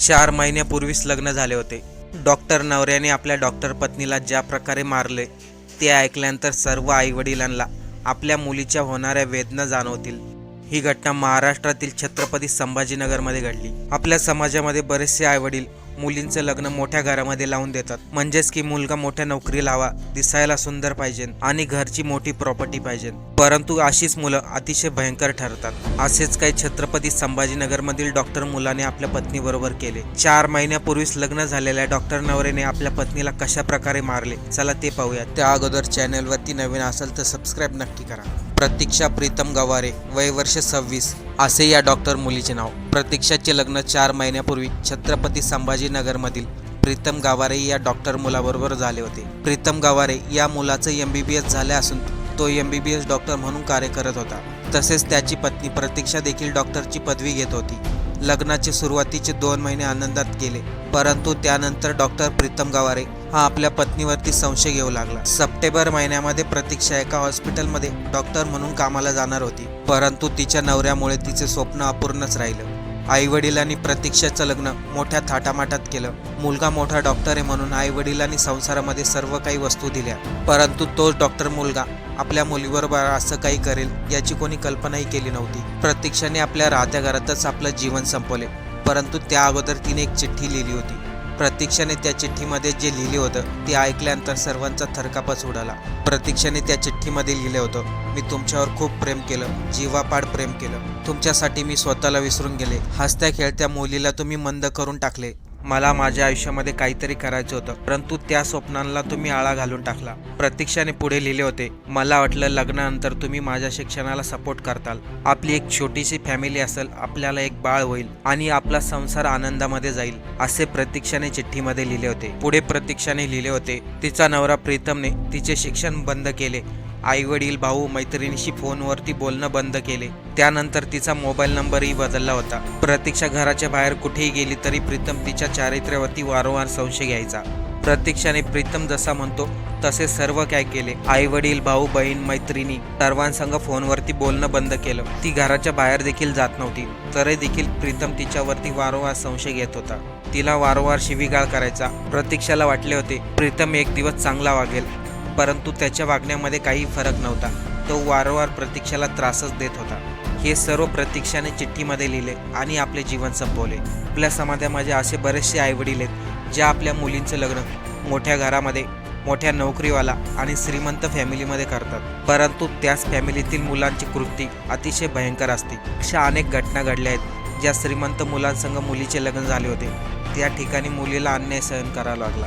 चार महिन्यापूर्वीच लग्न झाले होते. डॉक्टर नवऱ्याने आपल्या डॉक्टर पत्नीला ज्या प्रकारे मारले ते ऐकल्यानंतर सर्व आईवडिलांना आपल्या मुलीच्या होणाऱ्या वेदना जाणवतील. ही घटना महाराष्ट्रातील छत्रपती संभाजीनगरमध्ये घडली. आपल्या समाजामध्ये बरेचसे आईवडील मुलींचं लग्न मोठ्या घरामध्ये लावून देतात. म्हणजेच की मुलगा मोठ्या नोकरीला हवा दिसायला सुंदर पाहिजे आणि घरची मोठी प्रॉपर्टी पाहिजे. परंतु अशीच मुलं अतिशय भयंकर ठरतात. असेच काही छत्रपती संभाजीनगरमधील डॉक्टर मुलाने आपल्या पत्नीबरोबर केले. चार महिन्यापूर्वीच लग्न झालेल्या डॉक्टर नवरेने आपल्या पत्नीला कशा प्रकारे मारले? चला ते पाहूया त्या अगोदर चॅनलवरती नवीन असेल तर सबस्क्राईब नक्की करा. प्रतीक्षा प्रीतम गवारे वय वर्ष सव्वीस असे या डॉक्टर मुलीचे नाव. प्रतीक्षाचे लग्न चार महिन्यापूर्वी छत्रपती संभाजीनगरमधील प्रीतम गावारे या डॉक्टर मुलाबरोबर झाले होते. प्रीतम गावारे या मुलाचं एम बी बी एस झाले असून तो M B B S doctor म्हणून कार्य करत होता. तसेच त्याची पत्नी प्रतीक्षा देखील डॉक्टरची पदवी घेत होती. लग्नाचे सुरुवातीचे दोन महिने आनंदात गेले परंतु त्यानंतर डॉक्टर प्रीतम गवारे हा आपल्या पत्नीवरती संशय घेऊ लागला. सप्टेंबर महिन्यामध्ये प्रतीक्षा एका हॉस्पिटलमध्ये डॉक्टर म्हणून कामाला जाणार होती. परंतु तिच्या नवऱ्यामुळे तिचे स्वप्न अपूर्णच राहिलं. आई वडिलांनी प्रतीक्षाचं लग्न मोठ्या थाटामाटात केलं. मुलगा मोठा डॉक्टर आहे म्हणून आई वडिलांनी संसारामध्ये सर्व काही वस्तू दिल्या. परंतु तोच डॉक्टर मुलगा आपल्या मुलीबरोबर असं काही करेल याची कोणी कल्पनाही केली नव्हती. प्रतीक्षाने आपल्या राहत्या घरातच आपलं जीवन संपवले. परंतु त्या अगोदर तिने एक चिठ्ठी लिहिली होती. प्रतीक्षाने त्या चिठ्ठीमध्ये जे लिहिले होतं ते ऐकल्यानंतर सर्वांचा थरकापच उडाला. प्रतीक्षाने त्या चिठ्ठीमध्ये लिहिले होतं मी तुमच्यावर खूप प्रेम केलं जीवापाड प्रेम केलं. तुमच्यासाठी मी स्वतःला विसरून गेले. हसत्या खेळत्या मुलीला तुम्ही मंद करून टाकले. मला माझ्या आयुष्यामध्ये काहीतरी करायचं होतं. परंतु त्या स्वप्नांना तुम्ही आळा घालून टाकला. प्रतीक्षाने पुढे लिहिले होते मला वाटलं लग्नानंतर तुम्ही माझ्या शिक्षणाला सपोर्ट करताल. आपली एक छोटीशी फॅमिली असेल आपल्याला एक बाळ होईल आणि आपला संसार आनंदामध्ये जाईल असे प्रतीक्षाने चिठ्ठीमध्ये लिहिले होते. पुढे प्रतीक्षाने लिहिले होते तिचा नवरा प्रीतमने तिचे शिक्षण बंद केले आई वडील भाऊ मैत्रिणीशी फोनवरती बोलणं बंद केले. त्यानंतर तिचा मोबाईल नंबरही बदलला होता. प्रतीक्षा घराच्या बाहेर कुठेही गेली तरी प्रीतम तिच्या चारित्र्यावरती वारंवार संशय घ्यायचा. प्रतीक्षाने प्रीतम जसा म्हणतो तसे सर्व काय केले. आई वडील भाऊ बहीण मैत्रिणी सर्वांसंग फोनवरती बोलणं बंद केलं. ती घराच्या बाहेर देखील जात नव्हती. तरी देखील प्रीतम तिच्यावरती वारंवार संशय घेत होता. तिला वारंवार शिवीगाळ करायचा. प्रतीक्षाला वाटले होते प्रीतम एक दिवस चांगला वागेल. परंतु त्याच्या वागण्यामध्ये काही फरक नव्हता. तो वारंवार प्रतीक्षाला त्रासच देत होता. हे सर्व प्रतीक्षाने चिठ्ठीमध्ये लिहिले आणि आपले जीवन संपवले. आपल्या समाजामध्ये असे बरेचसे आईवडील आहेत ज्या आपल्या मुलींचं लग्न मोठ्या घरामध्ये मोठ्या नोकरीवाला आणि श्रीमंत फॅमिलीमध्ये करतात. परंतु त्याच फॅमिलीतील मुलांची कृती अतिशय भयंकर असते. अशा अनेक घटना घडल्या आहेत ज्या श्रीमंत मुलांसंग मुलीचे लग्न झाले होते. त्या ठिकाणी मुलीला अन्याय सहन करावा लागला.